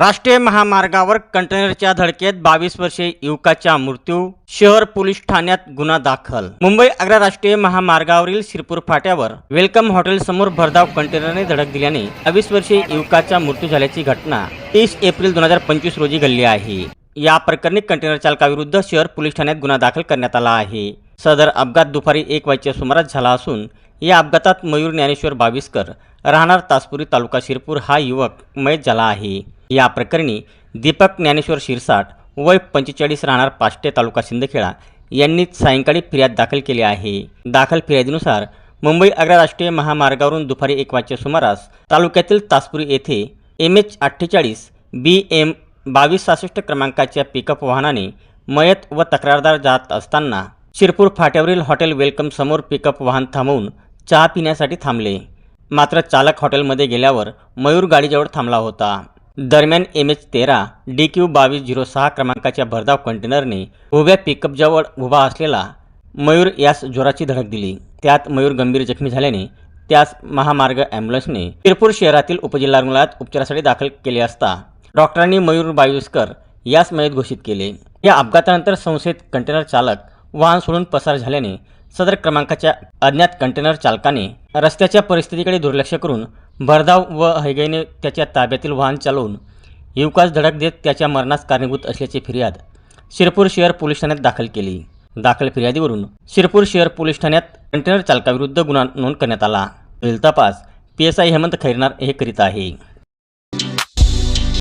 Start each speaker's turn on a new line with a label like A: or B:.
A: राष्ट्रीय महामार्गावर कंटेनरच्या धडकेत बावीस वर्षे युवकाचा मृत्यू शहर पोलीस ठाण्यात गुन्हा दाखल. मुंबई आग्रा राष्ट्रीय महामार्गावरील शिरपूर फाट्यावर वेलकम हॉटेल समोर भरधाव कंटेनरने धडक दिल्याने बावीस वर्षीय युवकाचा मृत्यू झाल्याची घटना तीस एप्रिल दोन हजार पंचवीस रोजी घडली आहे. या प्रकरणी कंटेनर चालकाविरुद्ध शहर पोलीस ठाण्यात गुन्हा दाखल करण्यात आला आहे. सदर अपघात दुपारी एक वाजच्या सुमारास झाला असून या अपघातात मयूर ज्ञानेश्वर बाविस्कर राहणार तासपुरी तालुका शिरपूर हा युवक मयत झाला आहे. या प्रकरणी दीपक ज्ञानेश्वर शिरसाट वय पंचेचाळीस राहणार पाष्टे तालुका शिंदखेडा यांनी सायंकाळी फिर्याद दाखल केली आहे. दाखल फिर्यादीनुसार मुंबई आग्रा राष्ट्रीय महामार्गावरून दुपारी एक वाजच्या सुमारास तालुक्यातील तासपुरी येथे एम एच अठ्ठेचाळीस बी एम बावीस सहासष्ट क्रमांकाच्या पिकअप वाहनाने मयत व तक्रारदार जात असताना शिरपूर फाट्यावरील हॉटेल वेलकम समोर पिकअप वाहन थांबवून चहा पिण्यासाठी थांबले. मात्र चालक हॉटेलमध्ये गेल्यावर मयूर गाडीजवळ थांबला होता. दरम्यान एम एच तेरा डी क्यू बावीस झिरो सहा क्रमांकाच्या भरधाव कंटेनरने उभ्या पिकअपजवळ उभा असलेला मयूर यास जोराची धडक दिली. त्यात मयूर गंभीर जखमी झाल्याने त्यास महामार्ग ॲम्ब्युलन्सने शिरपूर शहरातील उपजिल्हा रुग्णालयात उपचारासाठी दाखल केले असता डॉक्टरांनी मयूर बायुस्कर यास मयत घोषित केले. या अपघातानंतर संस्थेत कंटेनर चालक वाहन सोडून पसार झाल्याने सदर क्रमांकाच्या अज्ञात कंटेनर चालकाने रस्त्याच्या परिस्थितीकडे दुर्लक्ष करून भरधाव व हैगईने त्याच्या ताब्यातील वाहन चालवून युवकास धडक देत त्याच्या मरणास कारणीभूत असल्याची फिर्याद शिरपूर शहर पोलीस ठाण्यात दाखल केली. दाखल फिर्यादीवरून शिरपूर शहर पोलीस ठाण्यात कंटेनर चालकाविरुद्ध गुन्हा नोंद करण्यात आला. पुढील तपास P S I Hemant Khairnar हे करीत आहे.